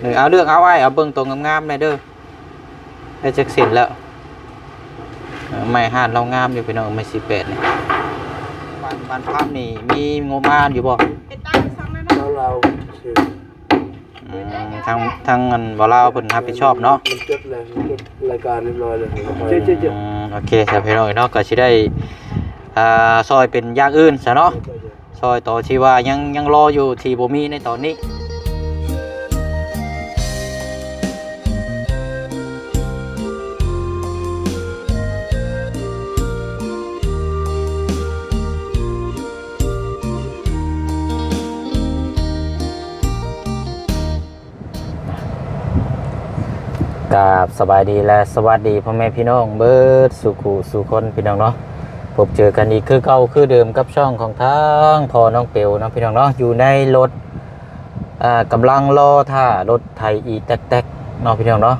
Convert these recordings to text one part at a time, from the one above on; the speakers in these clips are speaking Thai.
หนึ่งเอาเรื่องเอาไว้เอาเบิ่งตัวงามๆหน่อยเด้อได้จักเสร็จแล้วเออไม่ห่านเรางามอยู่พี่น้องไม่สิแปดนี่บ้านบ้านพักนี่มีงบมานอยู่บ่เราเราชื่ออืมทางทางเงินบ่ลาวเพิ่นรับผิดชอบเนาะมันจดเลยมันจดรายการเรียบร้อยเลยอืมโอเคครับพี่น้องเนาะก็สิได้อ่าซอยเป็นอย่างอื่นซะเนาะซอยต่อที่ว่ายังยังรออยู่ที่บ่มีในตอนนี้ กาบสบายดีและสวัสดีพ่อแม่พี่น้องเบิร์ดสุขุสุคนพี่น้องเนาะพบเจอกันอีกคือเก่าคือเดิมกับช่องของทางพอน้องเปียวเนาะพี่น้องเนาะอยู่ในรถอ่ากำลังรอท่ารถไทยอีแตกแตกๆเนาะพี่น้องเนาะ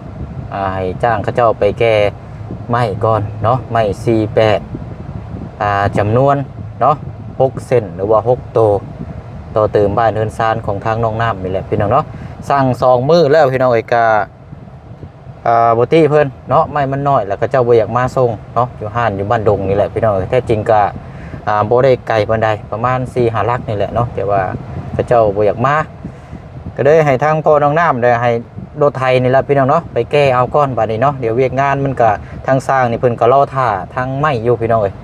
อ่าให้จ้างเขาเจ้าไปแก้ไม้ก่อนเนาะไม้สี่แปดอ่าจำนวนเนาะหกเซนหรือว่าหกโตต่อเติมบ้านเฮือนซานของทางน้องน้ำนี่แหละพี่น้องเนาะสั่งซองมือแล้วพี่น้องเอกา บตี้เพิ่นเนาะไม่มันน้อยแล้วก็เจ้าบ่อยากมาส่งเนาะอยู่ห้านอยู่บ้านดงนี่แหละพี่น้องแท้จริงก็บ่ได้ไกลปานใดประมาณ4 5ลักนี่แหละเนาะแต่ว่าเขาเจ้าบ่อยากมาก็เลยให้ทางพ่อน้องน้ำได้ให้รถไทยนี่แหละพี่น้องเนาะไปแก้เอาก้อนบัดนี้เนาะเดี๋ยวเวียกงานมันก็ทางสร้างนี่เพิ่นก็รอท่าทางไม้อยู่พี่น้องเอ้ย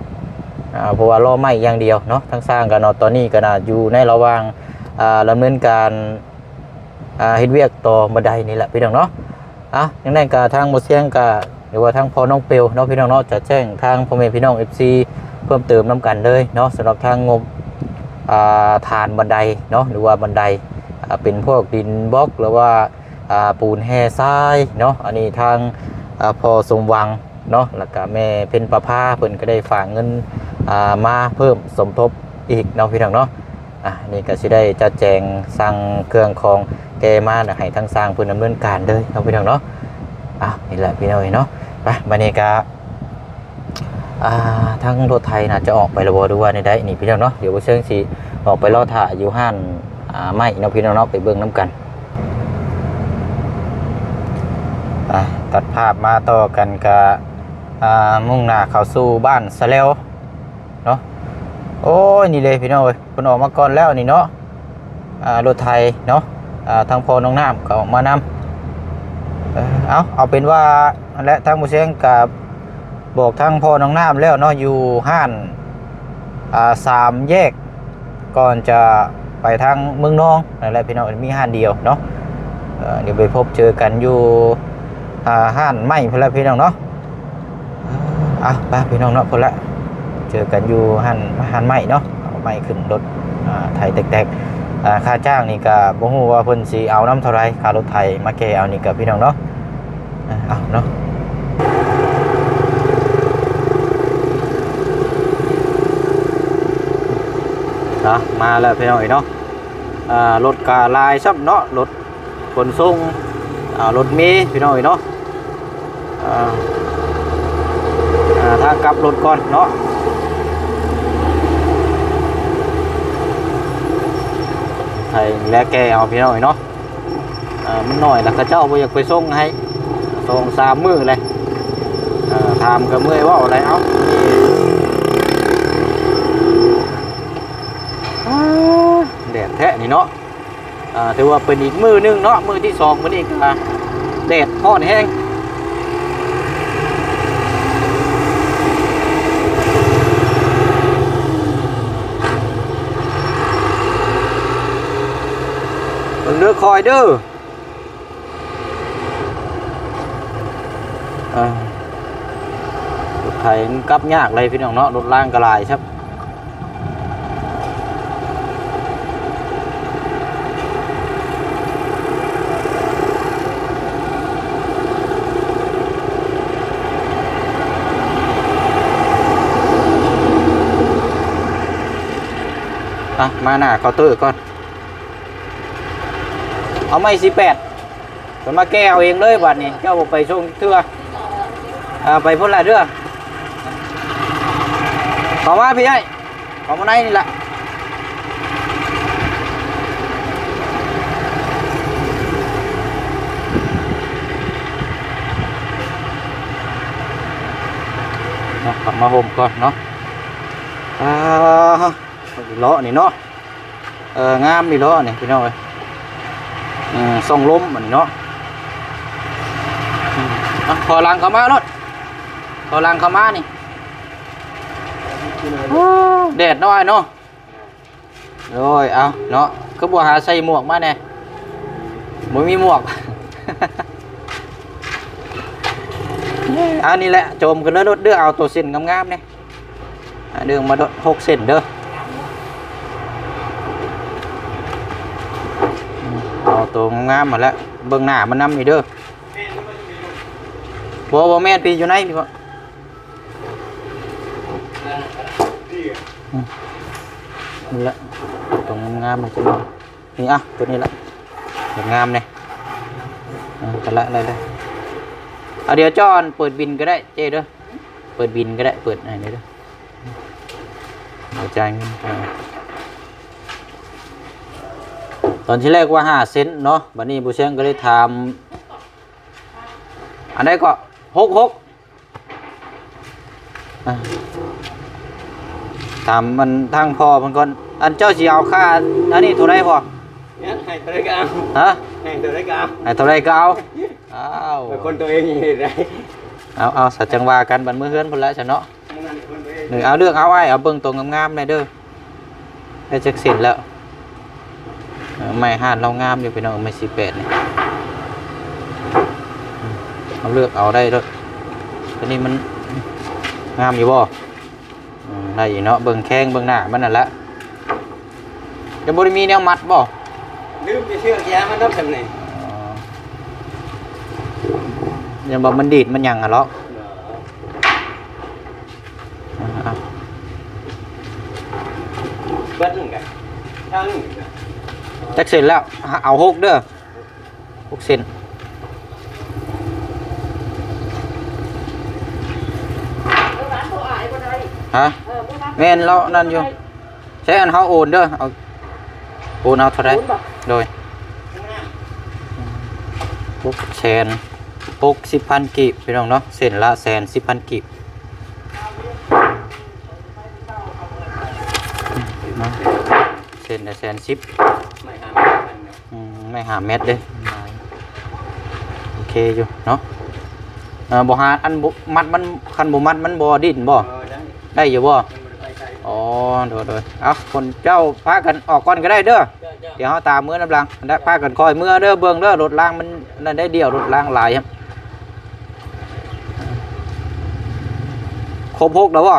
เพราะว่ารอไม้อย่างเดียวเนาะทางสร้างก็เนาะตอนนี้ก็น่าอยู่ในระหว่างดำเนินการเฮ็ดเวียกต่อบันไดนี่แหละพี่น้องเนาะ อะยังไงก็ทางหมดเสียงก็หรือว่าทางพอน้องเปลวน้องพี่น้องเนาะจะแจ้งทางพ่อแม่พี่น้อง FC เพิ่มเติมน้ำกันเลยเนาะสำหรับทางงบอ่าฐานบันไดเนาะหรือว่าบันไดอ่าเป็นพวกดินบล็อกหรือว่าอ่าปูนแห่ทรายเนาะอันนี้ทางอ่าพอสมหวังเนาะแล้วก็แม่เพ็ญประภาเพิ่นก็ได้ฝากเงินอ่ามาเพิ่มสมทบอีกเนาะพี่น้องเนาะ อะนี่ก็สิได้จัดแจงสั่งเครื่องของแกมานให้ทางสร้างพื่นดำเนินการเลยเนาะพี่น้องเนาะอะนี่แหละพี่น้องเนาะไปบรรยากาอ่าทางรถไทยน่าจะออกไประบดูว่าในได้นี่พี่น้องเนาะเดี๋ยวเชิงสิออกไปรอถ่ายอยู่ห้านอ่าไม่เนาะพี่น้องเนาะไปเบิ่งน้ำกันอะตัดภาพมาต่อกันกับอ่ามุ่งหน้าเข้าสู่บ้านสะแล้ว โอ้ยนี่เลยพี่น้องเอ้ยเพิ่นออกมาก่อนแล้วนี่เนาะอ่ารถไทยเนาะอ่าทางพอน้องน้ำก็ออกมานำเอาเอาเป็นว่าและทางผู้เสียงกับบอกทางพอน้องน้ำแล้วเนาะอยู่ห้านอ่าสามแยกก่อนจะไปทางเมืองนองนั่นแหละพี่น้องมีห้านเดียวเนาะเอ่อเดี๋ยวไปพบเจอกันอยู่ห้านไม้พนละพี่น้องเนาะอะไปพี่น้องเนาะพนละ จอกันอยู่ห้านห้านไม้เนาะเอาไม้ขึ้นรถไทยแตกๆค่าจ้างนี่ก็บ่ฮู้ว่าเพิ่นสิเอาน้ำเท่าไรค่ารถไถมาแก้เอานี่ก็พี่น้องเนาะเอาเนาะนะมาแล้วพี่น้องเอ้ยเนาะรถกาลายซับเนาะรถขนส่งอ่ารถเมล์พี่น้องเอ้ยเนาะอ่าอ่าถ้ากลับรถก่อนเนาะ ไทยและแกเอาพี่น้อยเนาะอ่ามันหน่อยแล้วเข้าเจ้าบ่อยากไปส่งให้ส่งสามมือเลยอ่าถามกับเมื่อยว่าอะไรเอ้าแดดแท้นี่เนาะอ่าถือว่าเป็นอีกมือนึงเนาะมือที่สองมื้อนี้ก็แดดร้อนแห้งเบิ่งเด้อคอด้ออ่ารถไถมันกลับยากเลยพี่น้ง กระลายครับอะมาหน้าเคาน์เตอร์ก่อน เอาไม่สิแปดผมมาแก้เอาเองเลยบัดนี้เจ้าไปช่วงเทื่อไปพุ่นละเทื่อขอมาพี่ไอ้ขอมาในนี่แหละกลับมาห่มก่อนเนาะอ่าล้อนี่เนาะเอองามนี่ล้อนี่พี่น้องเอ้ ส่องลมอันนี้เนาะอืมอะขอลังเข้ามารถขอลังเข้ามานี่แดดน้อยเนาะโอ้ยเอาเนาะก็บัวหาใส่หมวกมาแน่บ่มีหมวกอันนี้แหละโจมกันเลยรถเด้อเอาตัวเส้นงามๆเนี่ยอะเดืองมาดดหกเส้นเด้ออืมเอา ตัวงามๆมาแล้วเบื้องหน้ามันนำนี่เด้อบ่บ่แม่นพี่อยู่ไหนพี่บ่นี่ละตัวงามมันจะมานี่อะตัวนี้แหละตัวงามเนี่ยอะกันละอะไรเลยเอาเดี๋ยวจอนเปิดบินก็ได้เจ๊เด้อเปิดบินก็ได้เปิดไหนเด้อเอาจ่ายเงินไป ตอนที่แรกว่าห้าเซนเนาะบัดนี้บูเชงก็เลยทำอันนี้ก็หกหกอะถามมันทางพอมันก่อนอันเจ้าสิเอาค่าอันนี้เท่าไรพอเนี่ยให้ตัวได้ก็เอาฮะให้ตัวได้ก็เอาไหนเท่าไรก็เอาอ้าวเป็นคนตัวเองยังไงได้เอาเอาสัจจังวากันบันมือเฮือนพุ่นละฉันเนาะนั่นคนตัวเองหนึ่งเอาเรื่องเอาไว้เอาเบิ่งตัวงามๆหน่อยเด้อได้จักเสร็จแล้วเออ ไม่ห้านเรางามอยู่พี่น้องไม่สิแปดนี่อืมเอาเลือกเอาได้ด้วยตัวนี้มันงามอยู่บ่อืมได้อยู่เนาะเบิ่งแข้งเบิ่งหน้ามันนั่นแหละจะบ่ได้มีแนวมัดบ่ลืมจะเชื่อกยามันต้องทำไงอ๋อยังบอกมันดีดมันหยังอะเหรออ่าเอาเบิ้ลหนึ่งกันช่างหนึ่งกัน จักเสร็จแล้ว เอาหกเด้อหกเซนฮะแม่นเรานั่นอยู่ใช้อันเขาโอนเด้อเอาโอนเอาเท่าไรโดยหกแสนหกสิบพันกีบพี่น้องเนาะเส้นละแสนสิบพันกีบเนาะเส้นละแสนสิบ ไม่หาอืมไม่หาเม็ดเลยโอเคอยู่เนาะบ่หาอันบ่มัดมันคันบ่มัดมันบ่ดิ้นบ่เออได้ได้อยู่บ่อ๋อโดยโดยเอาคนเจ้าพากันออกก่อนก็ได้เด้อเดี๋ยวเฮาตามมื้อน้ำลังได้พากันคอยมื้อเด้อเบิ่งเด้อรถล้างมันนั่นได้เดียวรถล้างหลายครับครบหกแล้วบ่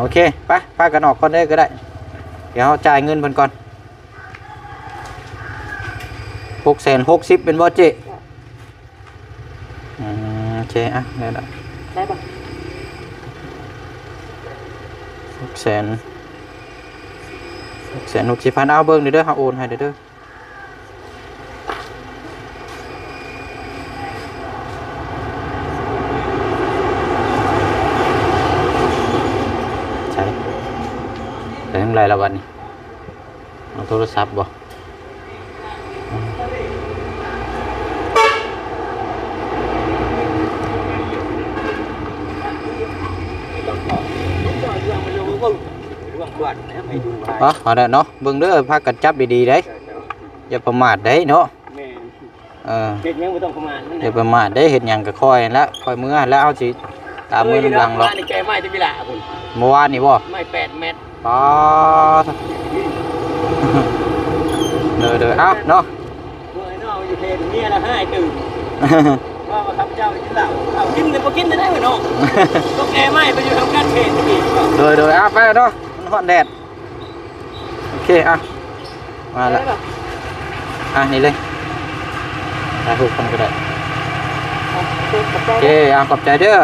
โอเคไปพากันออกก่อนได้ก็ได้ เดี๋ยวจ่ายเงินเพิ่นก่อน หกแสนหกสิบเป็นบ่เจอืมโอเคอะได้ละได้ปะหกแสนหกแสนหกสิบพันเอาเบิ้งเดี๋ยวเด้อเขาโอนให้เดี๋ยวเด้อใช่แต่ยังไรละวันนี้เอาโทรศัพท์บ่ เอ๋อเอาได้เนาะเบิ้งเด้อพากันจับดีๆได้อย่าประมาทได้เนาะแม่เออเด็กยังไม่ต้องประมาณอย่าประมาทได้เห็นอย่างก็ค่อยแล้วค่อยมือแล้วเอาสิตามมือน้ำลังหรอกในแกไม้จะมีหละคุณเมื่อวานนี่บ่ไม้แปดเมตรป้าดเด้อเด้อเอาเนาะเมื่อไอ้นอกอยู่เพลนเนี่ยละให้ตื่นว่ามาครับเจ้ากินเหล้าเอากินแต่พอกินได้เหมือนน้องต้องแกไม้ไปอยู่ทำการเพลนที่นี่เด้อเด้อเอาไปเนาะมันฮ้อนแดดโอ เคอะมาละอะนี่เลยถ่ายรูปกันก็ได้โอเคเอาขอบใจเด้อ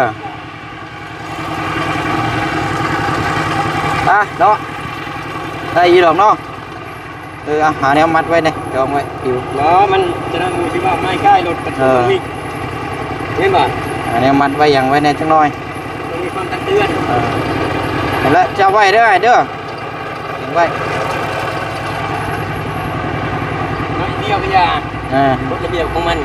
อะเนาะได้ยีดอกเนาะเออเอาหาแนวมัดไว้เนี่ยจองไว้อยู่ล้อมันจะนั่งดูที่ว่าไม้ใกล้รถกระเอตุ้อนวิ่งเห็นป่ะหาแนวมัดไว้อยังไว้ในจังน้อยมันมีความตักเตือนเออเอาละจะเอาไว้เด้อไอ้เด้อเก็บไว้ น้อย เดียวก็ยาอ่ารถระเบียบของมัน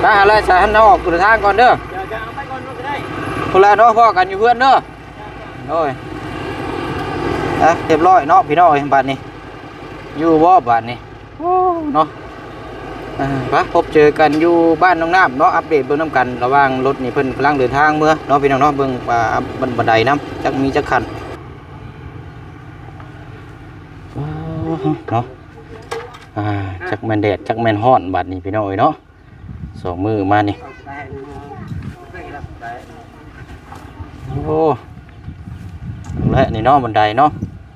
ไปหาเลยสายหันเอาออกเดินทางก่อนเด้อเดี๋ยวจะเอาไปก่อนก็ได้คนละเนาะพ่อกันอยู่เพื่อนเด้อโอ้ยอะเรียบร้อยเนาะพี่น้องเอ้ยบัดนี้อยู่บ่บัดนี้โอ้เนาะอ่าไปพบเจอกันอยู่บ้านน้องน้ำเนาะอัปเดตเบื้องน้ำกัน ระหว่างรถนี่เพิ่นกำลังเดินทางเมื่อเนาะพี่น้องเนาะเบิ่งว่าบันบันไดน้ำจักมีจักคันว้าวเนาะ อ่าจักแมนแดดจักแมนฮ้อนบัดนี้พี่น้องเอ้ยเนาะสองมือมานี่โอ้และนี่เนาะบันไดเนาะ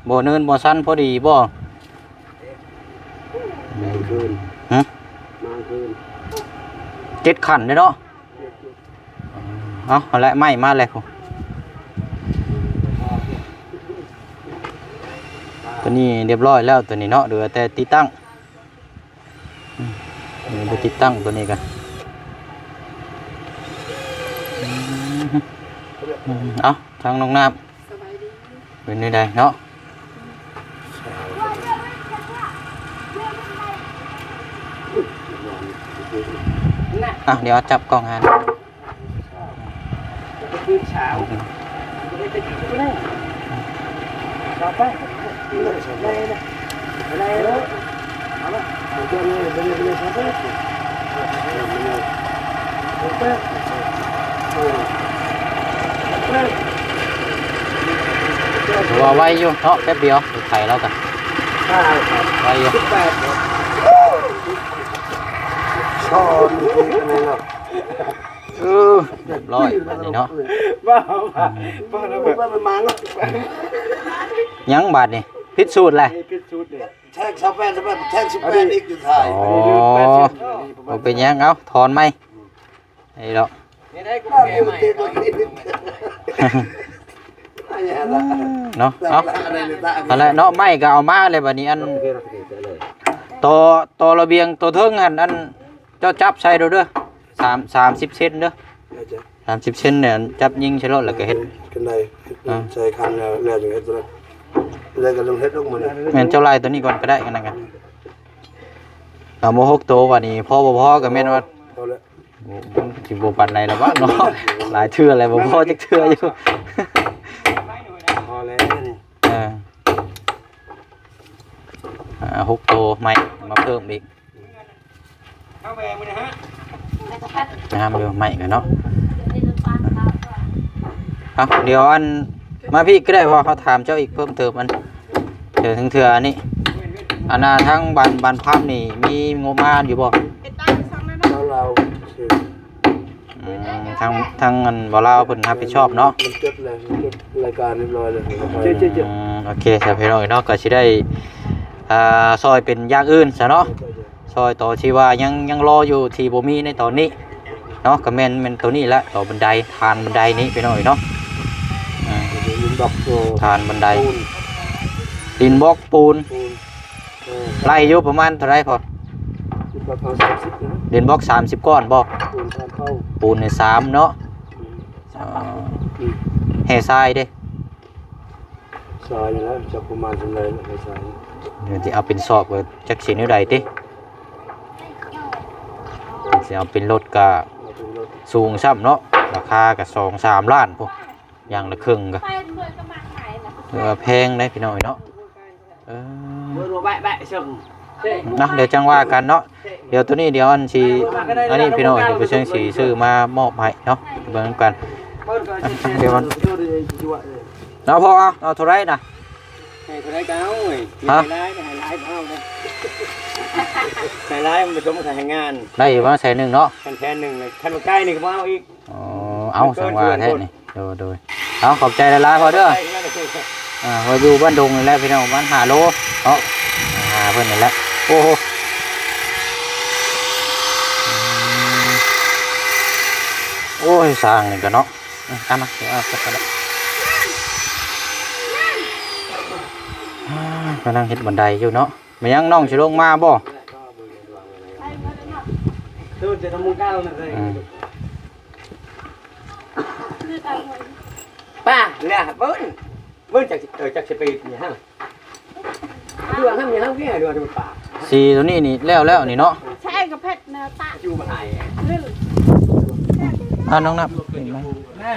บ่เนินบ่สั้นพอดีบ่มาคืนฮะมาคืนเจ็ดขันเลยเนาะเอาเอาละไม่มาเลยผมตัวนี้เรียบร้อยแล้วตัวนี้เนาะเหลือแต่ติดตั้งอื มเดี๋ยวไปติดตั้งตัวนี้กันอืมอืมเอาทางน้องน้ำเป็นนี่ใดเนาะอะเดี๋ยวจับกล้องหันคืนเช้าไม่ได้กินก็ได้ต่อไป ได้เลยได้เลยเอาละเดี๋ยวเลยเดี๋ยวเลยเดี๋ยวเลยครับเดี๋ยวว่าไว้อยู่เนาะแป๊บเดียวดูไข่แล้วกันข้าวครับไว้อยู่สิบแปดช้อนอะไรเนาะเออเรียบร้อยแบบนี้เนาะบ้าบ้าบ้าแล้วบ้ามันมาเนาะยังบาดนี่พิษสูจน์เลยนี่คือชุดเนี่ย แท็กชาวแป้นชาวแป้นแท็กสิบแปดอีกอยู่ไทยอ๋อบ่เป็นหยังเอาถอนไหมไอ้ดอก นี่ได้กูบ้านแก่อยู่ใหม่ติดกันนิดอะไรอย่างเงี้ยเนาะละเอาอะไรเนี่ยตาเอาละเนาะไม่ก็เอามาเลยบัดนี้อันต่อต่อระเบียงตัวเทิงหันอันเจ้าจับใส่ดูเด้อสามสามสิบเซนเด้อสามสิบเซนเนี่ยจับยิงใช่แล้วแล้วก็เฮ็ดกันได้ใช้คันแล้วแล้วอย่างเงี้ยตัว นั้นแล้วก็ลงเฮ็ดลงมาเนี่ยแม่นเจ้าลายตัวนี้ก่อนก็ได้กันนะกันเอาโมหกตัววันนี้พ่อบ่พ่อก็แม่นว่าพอแล้วสิบ่ปันไหนแล้ววะเนาะหลายเทื่ออะไรบ่พ่อจักเทื่ออยู่ พอแล้วนี่เอออ่าหกตัวใหม่มาเพิ่มอีกเข้าไปมึงนะฮะน้ำเดียวใหม่กันเนาะเอาเดี๋ยวอันมาพี่ก็ได้พอเขาถามเจ้าอีกเพิ่มเติมอัน เดี๋ยวถึงเถื่ออันนี้อันน่ะทั้งบันบันภาพนี่มีงบมาอยู่บ่แล้วเราคืออืมทางทางอันบ่ลาวเพิ่นรับผิดชอบเนาะ มันจดเลยจดรายการเรียบร้อยเลยอืมโอเคสำหรับพี่น้องเนาะก็สิได้อ่าซอยเป็นอย่างอื่นซะเนาะซอยต่อที่ว่ายังยังรออยู่ที่บ่มีในตอนนี้เนาะก็แม่นแม่นตัวนี้แหละต่อบันไดทานบันไดนี้ไปหน่อยเนาะอ่ายินดอกโซ่ทานบันได ปูน ดินบล็อกปูนปูนเออไล่อยู่ประมาณเท่าไรพอยินดอกเขาสามสิบนะดินบล็อก30ก้อนบ่ปูนทานเข้าปูนในสามเนาะอ่าแห่ทรายเด้สายนะจะประมาณเท่าไหร่นะสายเดี๋ยวสิเอาเป็นซอกไว้จักสินิ้วใดติสิเอาเป็นรถก็เราเป็นรถสูงซ้ำเนาะราคาก็2 3ล้านพวกอย่างละครึ่งก็ไปด้วยก็มาขายนะ เออแพงได้พี่น้อยเนาะเออ มือรัวแบะแบะเชิงเช่นะเดี๋ยวจังว่ากันเนาะเดี๋ยวตัวนี้เดี๋ยวอันสีอันนี้พี่น้อยเดี๋ยวไปเชิงสีซื้อมามอบให้เนาะเบิ่งกันเปิดก่อนเดี๋ยวมันตัวเดียวจั่วเลยเอาพอเอาเอาเท่าไรนะให้คนได้เก้าเว้ยมีฮะไฮไลท์ไฮไลท์เอาเลยไฮไลท์มันผสมกับงานได้อยู่ว่าใส่หนึ่งเนาะแทนแทนหนึ่งเลยแทนมาใกล้นี่ก็มาเอาอีกอ๋อเอาสังว่าแท้นี่โดยโดยเอาขอบใจหลายๆพอเด้อ ใกล้กันเลยอ่าพออยู่บ้านดงนี่แหละพี่น้องบ้านหาโลเนาะหาเพิ่นนี่แหละโอ้โหอืมโอ้ยสร้างนี่ก็เนาะอืมเอามาเดี๋ยวเอาสักกระดาษอ่ากำลังเฮ็ดบันไดอยู่เนาะมายังน้องสิลงมาบ่ตูจะทำมุ้งก้าวนั่นเลยอืมคือตามคนป้าเนี่ยเบิ้ล เบิ้ลจากเออจากสปีดเนี่ยฮะดูอะฮะเนี่ยฮะพี่ดูดูป่าสีตัวนี้นี่แล้วแล้วนี่เนาะใช่กับเพชรนะนาตะอยู่มาไหนลื่นอ่าน้องนับเห็นไหมแม่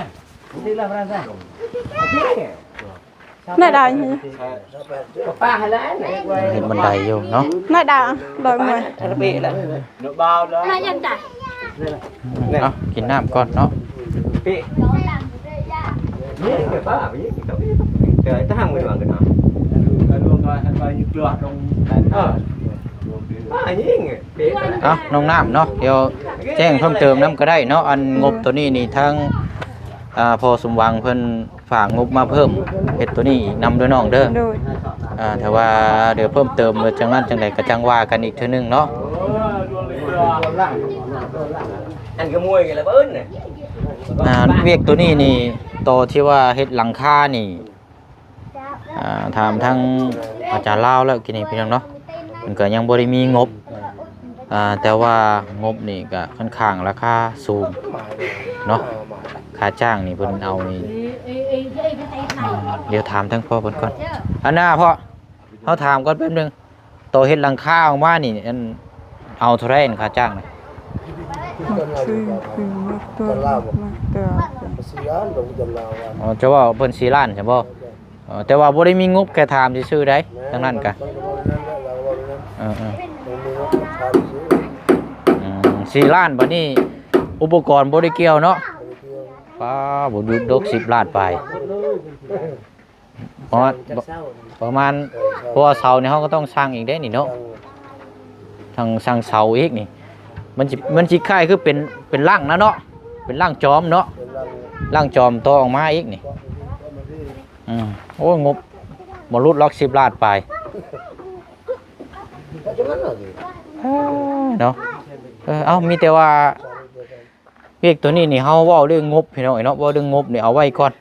นี่ละพระท่านพี่ Nơi đời nhỉ? ป้าให้แล้วไหนไว้เห็นบันไดอยู่เนาะ Nơi đời đời người ระเบียแล้วเดี๋ยวเบาแล้วน่ายันจ่ายเอากินน้ำก่อนเนาะพี่นี่เก็บป้า ไปยี่กับพี่เดี๋ยวตั้งมือวางกันหน่อยรวมกันไปยึดเรือลงเออป้ายิ่งพี่เอาน้องน้ำเนาะเดี๋ยวแจ้งเพิ่มเติมน้ำก็ได้เนาะอันงบตัวนี้นี่ทั้งอ่าพอสมหวังเพิ่นฝากงบมาเพิ่มเฮ็ดตัวนี้อีกนำด้วยน้องเด้อ Rồi อ่าแต่ว่าเดี๋ยวเพิ่มเติมเดี๋ยวจังนั้นจังใดก็จังว่ากันอีกเทื่อนึงเนาะ anh cái mùi cái là bớn này อ่าเวียกตัวนี้นี่ตัวที่ว่าเฮ็ดหลังคานี่อ่า ถามทั้งอาจารย์ลาวแล้วกินนี่พี่น้องเนาะมันก็ยังบ่ได้มีงบอ่าแต่ว่างบนี่ก็ค่อนข้างราคาสูงเนาะค่าจ้างนี่เพิ่นเอานี่เดี๋ยวถามทั้งพ่อเพิ่นก่อนอันหน้าพ่อเฮาถามก่อนแป๊บนึงตัวเฮ็ดหลังคาออกมานี่อันเอาเท่าไหร่ค่าจ้างนี่ Sư Quỳ Mạc Tuần Mạc Tuần สี่ล้านลงจำลาวอ๋อจะว่าเพิ่น4ล้านใช่บ่ อแต่ว่าบ่ได้มีงบแค่ถามซื่อๆได้ทั้งนั้นกะมันก็บ่ได้นั่นแหละเราบ่ได้นั่นเออมันมีรถทานซื้อๆอืมสี่ล้านบัดนี้ อุปกรณ์บ่ได้เกี่ยวเนาะป้าบ่ดูดก10ล้านไปเพราะประมาณเพราะว่าเสาเนี่ยเฮาก็ต้องสร้างอีกได้นี่เนาะทางสร้างเสาอีกนี่ มันสิมันสิคล้ายคือเป็นเป็นร่างนะเนาะเป็นร่างจอมเนาะร่างจอมโตออกมาอีกนี่ อืมโอ้งบบ่รุดล็อก10ล้านไปจังนั้นน่ะดิเนาะเออเอามีแต่ว่าเวียกตัวนี้นี่เฮาเว้าเรื่องงบพี่น้องเนาะเว้าเรื่องงบนี่เอาไว้ก่อน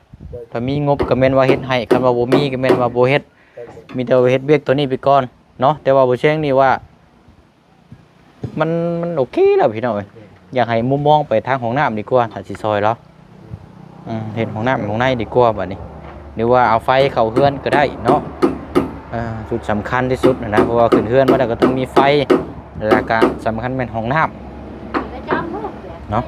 ถ้ามีงบก็แม่นว่าเฮ็ดให้คันว่าบ่มีก็แม่นว่าบ่เฮ็ดมีแต่ว่าเฮ็ดเวียกตัวนี้ไปก่อนเนาะแต่ว่าบ่เชิงนี่ว่า มันมันโอเคแล้วพี่น้องเอ้ยอยากให้มุมมองไปทางห้องน้ำดีกว่าถ้าสิซอยแล้วอืมเฮ็ดห้องน้ำห้องในดีกว่าบัดนี้ หรือว่าเอาไฟเข้าเฮือนก็ได้เนาะอ่าจุดสำคัญที่สุดนะนะเพราะว่าขึ้นเฮือนมาแล้วก็ต้องมีไฟแล้วก็สำคัญเป็นห้องน้ำเนาะ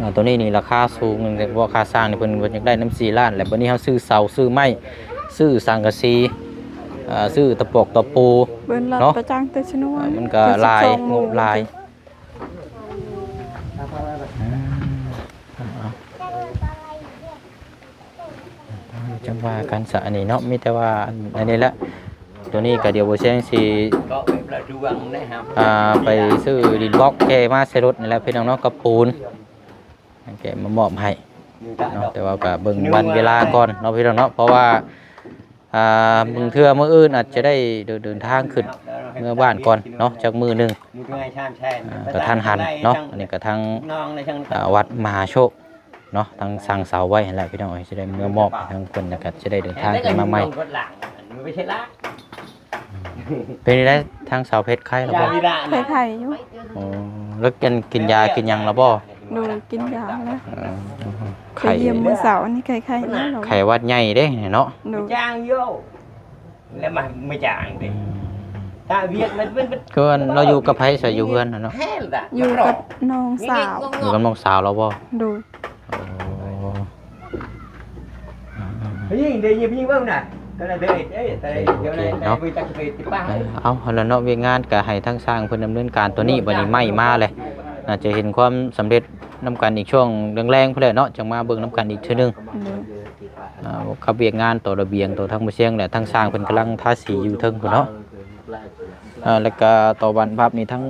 อ่าตัวนี้นี่ราคาสูงแต่ว่าค่าสร้างนี่เพิ่นเพิ่นอยากได้น้ำสีล้านแล้วบัดนี้เฮาซื้อเสาซื้อไม้ซื้อสังกะสีอ่าซื้อตะปอกตะปู Bên lật Nó. bà trang tới chân อ่า nuôi มันก็ลายงบลาย จังว่ากันสะอันนี้เนาะมีแต่ว่าอันนี้แหละตัวนี้ก็เดี๋ยวบ่แซงสิ có bếp là chú ăn đấy hả อ่าไปซื้อดินบล็อกแกมาใส่รถนี่แหละพี่น้องเนาะกับปูนแกมามอบให้ người ta เนาะ đọc แต่ว่าก็เบิ่งวันเวลาก่อนเนาะพี่น้องเนาะเพราะว่าอ่ามึงเทื่อมื้ออื่นอาจจะได้เดินเดินทางขึ้น เมื่อบ้านก่อนเนาะจากมือหนึง một ngày tham xe อ่าก็ทันหันเนาะอันนี้ก็ทาง non này sang อ่าวัดมหาโชค เนาะทางสั่งเสาไว้นั่นแหละพี่น้องเอ้ยจะได้เมื่อมอบให้ทางเพิ่นนะครับจะได้เดินทางขึ้นมาใหม่ vật lặng mới thấy lá เป็นได้ทางเสาเพชรไข่แล้วบ่ ra đi ra Thầy thầy chú อ๋อแล้วกินกินยากินหยังแล้วบ่ Rồi kinh gạo đó อ่า Thầy ไข่ diêm mưa xảo anh thầy khai nữa rồi ไข่หวัดใหญ่เด้เนาะ mày Rồi trang vô là mà mày chàng đi ta việc nó vẫn vẫn คือว่าเราอยู่กับไผใส่อยู่เพื่อนน่ะเนาะ hé là Dù gặp non xảo อยู่กับน้องสาวเราบ่ Rồi cái gì đi gì gì không nè cái này đây đấy đây chỗ này đây vì ta phải tiếp เอ ba อเอาเอาแล้วเนาะเวียกงานก็ให้ทั้งสร้างเพิ่นดำเนินการตัวนี้บัดนี้ไหม้มาเลยน่าจะเห็นความสำเร็จนํกันอีกช่วงแรงๆพุ่นแหละเนาะจังมาเบิ่งนํกันอีกเทื่อนึง Rồi อ่าขับเวียกงานตัวระเบียงตัวทั้งบ่เชียงแหละทั้งสร้างเพิ่นกำลังทาสีอยู่เทิงพุ่นเนาะอ่าแล้วก็ต่อวันภาพนี้ทั้ง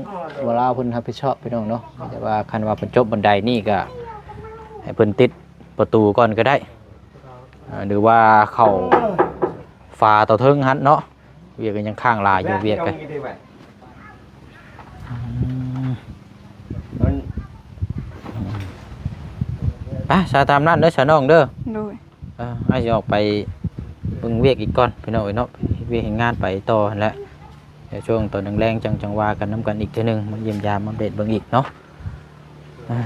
เวลาเพิ่นรับผิดชอบพี่น้องเนาะแต่ว่าคันว่าเพิ่นจบบันไดนี่ก็ให้เพิ่นติดประตูก่อนก็ได้อ่า หรือว่าเข้าฝาต่อเทิงหันเนาะเวียกก็ยังข้างหลายอยู่เวียกกันไปสาตามนั้นเด้อสาน้องเด้อ Rồi เออไอ้จะออกไปเบิ่งเวียกอีกก่อนพี่น้องเอ้ยเนาะเวียกเห็นงานไปต่อหั่นแหละเดี๋ยวช่วงตอนแรงๆจังจังว่ากันน้ำกันอีกเทีนึงมาเยี่ยมยามมาอัปเดตเบิ่งอีกเนาะอ่า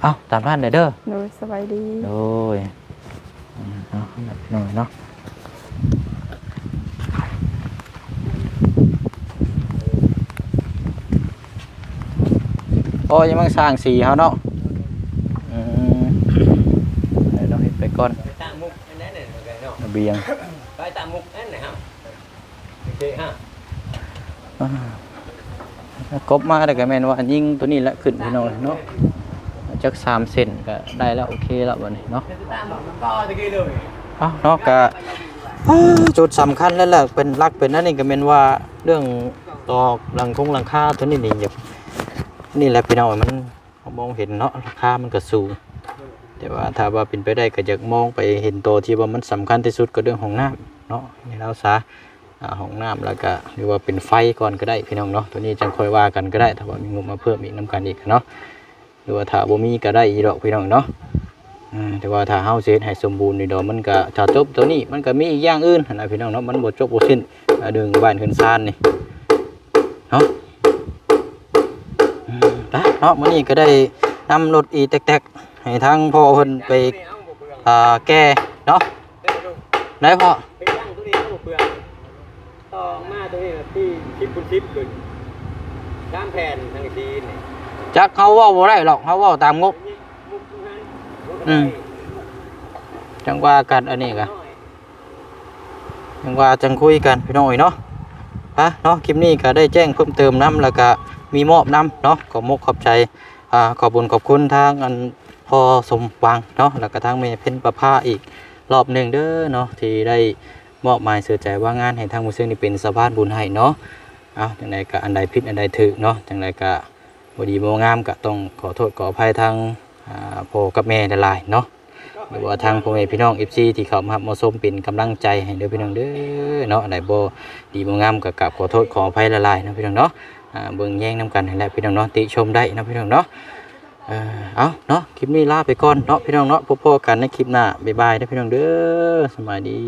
เอาตามนั้นเด้อเด้อ Rồi sao bài đi โดยอืม เอาหน่อยเนาะพอยังมังสร้างสีเฮาเนาะอืมให้เราเฮ็ดไปก่อนไปตามมุกอันนั้นน่ะโอเนาะเบียงไปตามมุกอันนั้นนะครับโอเคฮะกบมาแต่ก็แม่นว่ายิงตัวนี้ละขึ้นพี่น้องเนาะ จัก3เซนก็ได้แล้วโอเคแล้วบัดนี้เนาะตามมุกก็ตะกี้เลยเอ้าเนาะก็จุดสำคัญแล้วแหละเป็นหลักเป็นนั่นนี่ก็แม่นว่าเรื่องตอกหลังคงหลังคาตัวนี้นี่อย่านี่แหละพี่น้องมันมองเห็นเนาะราคามันก็สูงแต่ว่าถ้าว่าเป็นไปได้ก็อยากมองไปเห็นตัวที่ว่ามันสำคัญที่สุดก็เรื่องของน้ำเนาะนี่แล้วซะอ่าของน้ำแล้วก็หรือว่าเป็นไฟก่อนก็ได้พี่น้องเนาะตัวนี้จังค่อยว่ากันก็ได้ ถ้าว่ามีงบมาเพิ่มอีกน้ำกันอีกเนาะ หรือว่าถ้าบ่มีก็ได้อีดอกพี่น้องเนาะแต่ว่าถ้าเฮาเสร็จให้สมบูรณ์นี่ดอกมันก็ถ้าจบตัวนี้มันก็มีอีกอย่างอื่นนะพี่น้องเนาะมันบ่จบบ่สิ้นดึงบ้านขึ้นซานนี่เนาะอืมไปเนาะมื้อนี้ก็ได้นำรถอีแตกๆให้ทางพ่อเพิ่นไปอ่าแก่เนาะไหนพ่อไปตั้งตัวนี้บ่เปลืองต่อมาตัวนี้ที่ชิปคุณชิปขึ้นด้ามแผ่นทางจีน จักเขาว่าบ่ได้หรอกเขาว่าตามงบอืมจังว่ากันอันนี้กะจังว่าจังคุยกันพี่น้อยเนาะฮะเนาะคลิปนี้ก็ได้แจ้งเพิ่มเติมน้ำแล้วก็มีมอบน้ำเนาะขอบมกขอบใจอ่าขอบุญขอบคุณทางอันพอสมวังเนาะแล้วก็ทางเมย์เพ็ญประภาอีกรอบหนึ่งเด้อเนาะที่ได้มอบหมายเสือใจว่างานให้ทางมุสลิมนี่เป็นสะพานบุญให้เนาะเอาจังใดก็อันใดผิดอันใดถูกเนาะจังใดก็ บดีบ่งามก็ต้องขอโทษขออภัยทางพ่อกับแม่หลายๆเนาะหรือว่าทางพ่อแม่พี่น้อง FC ที่เขามารับมาชมเป็นกำลังใจให้เด้อพี่น้องเด้อเนาะอันใดบ่ดีบ่งามก็กราบขอโทษขออภัยหลายๆนะพี่น้องเนาะเบิ่งแย่งนํกันให้แหละพี่น้องเนาะติชมได้นะพี่น้องเนาะเอาเนาะคลิปนี้ลาไปก่อนเนาะพี่น้องเนาะพบกันในคลิปหน้าบ๊ายบายเด้อพี่น้องเด้อสบายดี